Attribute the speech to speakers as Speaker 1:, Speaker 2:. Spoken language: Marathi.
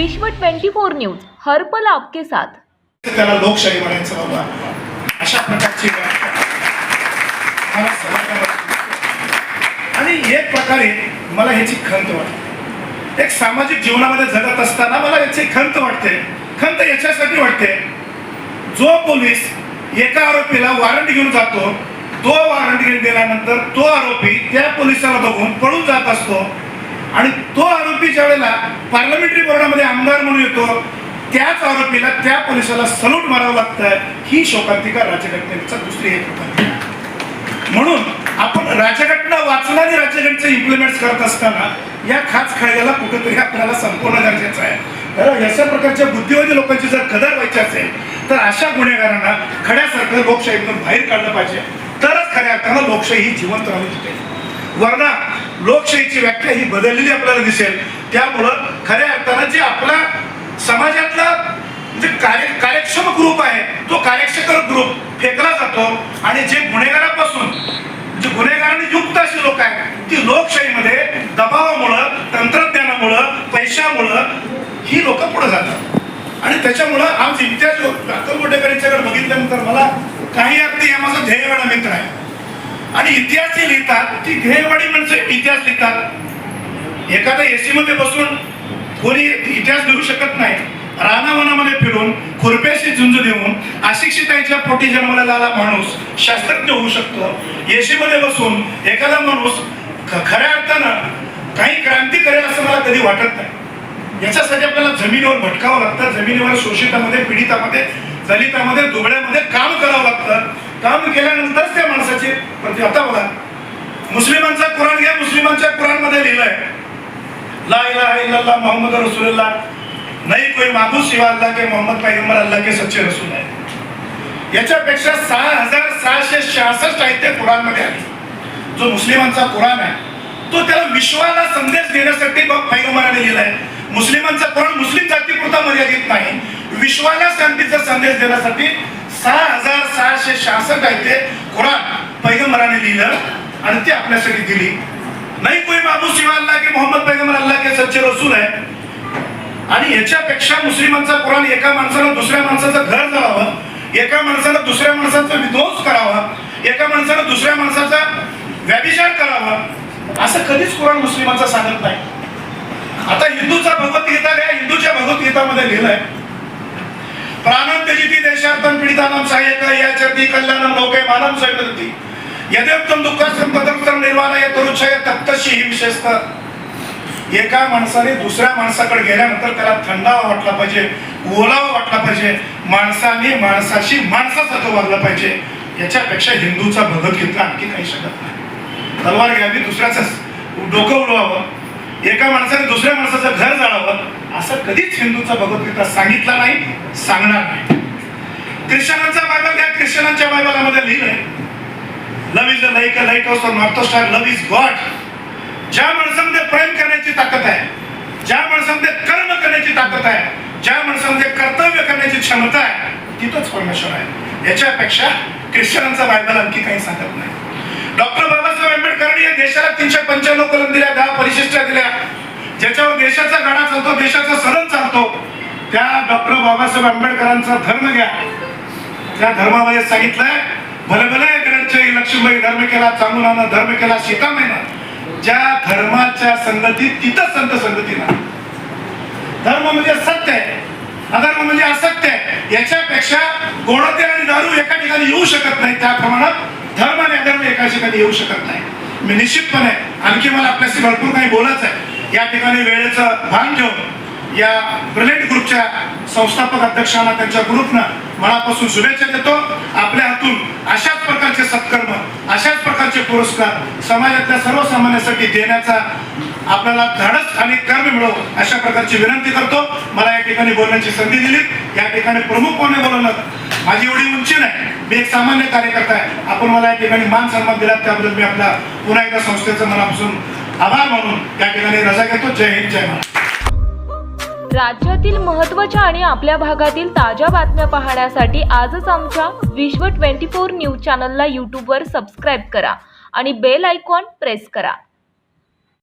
Speaker 1: विश्व 24 न्यूज हर्पल आपके साथ.
Speaker 2: त्याला लोकशाही म्हणायचं बाबा. अशा प्रकारची आणि एक प्रकारे मला ह्याची खंत वाटते. एक सामाजिक जीवनामध्ये जगत असताना मला याची खंत वाटते. खंत याच्यासाठी वाटते जो पोलीस एका आरोपीला वॉरंट घेऊन जातो तो वॉरंट घेऊन गेल्यानंतर तो आरोपी त्या पोलिसाला बघून पळून जात असतो. आणि तो आरोपी ज्या वेळेला पार्लमेंटरी बोर्डामध्ये आमदार म्हणून येतो. त्याच आरोपीला त्या पोलिसाला सलूट मारावं लागतं ही शोकांतिका राज्यघटनेचा दुसरी एक म्हणून आपण राज्यघटना वाचून आणि राज्यघटनेचं इम्प्लिमेंट करत असताना या खास खळग्याला कुठेतरी आपल्याला संपवणं गरजेचं आहे. कारण अशा प्रकारच्या बुद्धिवादी लोकांची जर कदर व्हायची असेल तर अशा गुन्हेगारांना खड्यासारखं लोकशाहीतून बाहेर काढलं पाहिजे. तरच खऱ्या अर्थानं लोकशाही ही जिवंत राहू शकेल. वरना लोकशाहीची व्याख्या ही बदललेली आपल्याला दिसेल. त्यामुळं खऱ्या अर्थानं जे आपला समाजातला जे कार्य कार्यक्षम ग्रुप आहे तो कार्यक्षकर ग्रुप फेकला जातो. आणि जे गुन्हेगारापासून जे गुन्हेगाराने युक्त अशी लोक आहेत ती लोकशाहीमध्ये दबावामुळं तंत्रज्ञानामुळं पैशामुळं ही लोक पुढे जातात. आणि त्याच्यामुळं आज इम्तियाज अतुल गोटेकरांच्याकडे बघितल्यानंतर मला काही अर्थी हा माझा ध्येय मित्र आहे. आणि इतिहास जे लिहितात ती ध्येयवाडी म्हणजे इतिहास लिहितात. एखाद्या एसी मध्ये बसून कोणी इतिहास लिहू शकत नाही. रानावनामध्ये फिरून खुरप्याशी झुंज देऊन अशिक्षितांच्या पोटी जन्मलेला माणूस शास्त्रज्ञ होऊ शकतो. एसी मध्ये बसून एखादा माणूस ख- खऱ्या अर्थानं काही क्रांती करेल असं मला कधी वाटत नाही. याच्यासाठी आपल्याला जमिनीवर भटकावं लागतं. जमिनीवर शोषितामध्ये पीडितामध्ये दलितामध्ये दुबळ्यामध्ये काम करावं लागतं. काम केल्यानंतरच त्या माणसाची प्रति आता बघा. मुस्लिमांचा कुराण घ्या मुस्लिमांच्या कुराणमध्ये लिहिलंय. ला इलाहा इल्लल्लाह मोहम्मद रसूलुल्लाह. नाही कोई मागू शिवा अल्लाह के मोहम्मद पैगंबर अल्लाह के सच्चे रसूल आहे. याच्यापेक्षा सहा हजार सहाशे शहासष्ट आहेत त्या कुराणमध्ये आले जो मुस्लिमांचा कुराण आहे तो त्याला विश्वाला संदेश देण्यासाठी बघ पैगंबराने लिहिलाय. मुस्लिमांचा कुराण मुस्लिम जातीपुरता मर्यादित नाही. विश्वाला शांतीचा संदेश देण्यासाठी सहा हजार सहाशे सहासष्ट आहे ते. कुराण पैगंबराने लिहिलं आणि ते आपल्यासाठी दिली. नाही कोई बाबू सिवा अल्लाह मोहम्मद पैगंबर अल्लाह के सच्चे रसूल आहे. आणि याच्यापेक्षा मुस्लिमांचा कुराण एका माणसानं दुसऱ्या माणसाचं घर जावं एका माणसानं दुसऱ्या माणसाचा विध्वंस करावा एका माणसानं दुसऱ्या माणसाचा व्याभिचार करावा असं कधीच कुराण मुस्लिमांचा सांगत नाही. आता हिंदूचा भगवद्गीता घ्या हिंदूच्या भगवद्गीतामध्ये लिहिलंय प्राणम त्यजिती देशार्थम पीडितानाम सहाय्यक याचरती कल्याणम लोके मानम सैनती यदेवतम दुःखासम पदर्थम निर्वाण या तरुच्छय तप्तशी ही विशेषता एका माणसाने दुसऱ्या माणसाकडे गेल्यानंतर त्याला थंडावा वाटला पाहिजे ओलावा वाटला पाहिजे. माणसाने माणसाशी माणसासारखं वागलं पाहिजे. याच्यापेक्षा हिंदूचा भगत घेतला आणखी काही शकत नाही. तलवार घ्यावी दुसऱ्याचं डोकं उडवावं. एका माणसाने दुसऱ्या माणसाचं घर जाळावं. असं कधीच हिंदूचा भगवद्गीता सांगितला नाही सांगणार नाही. ख्रिश्चनांचा बायबल या ख्रिश्चनांच्या बायबलामध्ये लिहिलंय. Love is the like a light of north star love is God ज्या माणसामध्ये प्रेम करण्याची ताकद आहे ज्या माणसामध्ये कर्म करण्याची ताकद आहे ज्या माणसामध्ये कर्तव्य करण्याची क्षमता आहे तिथंच परमेश्वर आहे. याच्यापेक्षा ख्रिश्चनांचा बायबल आणखी काही सांगत नाही. डॉक्टर बाबासाहेब आंबेडकरांनी या देशाला तीनशे पंच्याण्णव कलम दिल्या दहा परिशिष्ट दिल्या. ज्याच्यावर देशाचा गाडा चालतो देशाचा सरण चालतो त्या डॉक्टर बाबासाहेब आंबेडकरांचा धर्म घ्या. त्या धर्मामध्ये सांगितलंय भले भले ग्रंथी लक्ष्मीबाई धर्म केला चांगुलानं धर्म केला सीतामाईनं. ज्या धर्माच्या संगतीत तिथं संत संगती नाही धर्म म्हणजे सत्य आहे. अधर्म म्हणजे असत्य आहे. याच्यापेक्षा गोडते आणि दारू एका ठिकाणी येऊ शकत नाही. त्या प्रमाणात धर्म आणि अधर्म एका ठिकाणी येऊ शकत नाही. मी निश्चितपणे आणखी मला आपल्याशी भरपूर काही बोलायचं आहे या ठिकाणी वेळेचं भान घेऊन या ब्रिलियंट ग्रुपच्या संस्थापक अध्यक्षांना त्यांच्या ग्रुपनं मनापासून शुभेच्छा देतो. आपल्या हातून अशाच प्रकारचे सत्कर्म अशाच प्रकारचे पुरस्कार समाजातल्या सर्वसामान्यांसाठी देण्याचा आपल्याला धाडस आणि कर्म मिळो अशा प्रकारची विनंती करतो. मला या ठिकाणी बोलण्याची संधी दिली. या ठिकाणी प्रमुख कोणी बोलवलं माझी एवढी उंची नाही. मी एक सामान्य कार्यकर्ता आहे. आपण मला या ठिकाणी मान सन्मान दिला त्याबद्दल मी आपल्या पुन्हा एकदा संस्थेचं मनापासून आभार मानून त्या ठिकाणी रजा घेतो. जय हिंद जय महाराज
Speaker 1: राज्यातील महत्त्वाच्या आणि आपल्या भागातील ताज्या बातम्या पाहण्यासाठी आजच आमच्या विश्व 24 न्यूज चॅनलला यूट्यूबवर सबस्क्राईब करा आणि बेल आयकॉन प्रेस करा.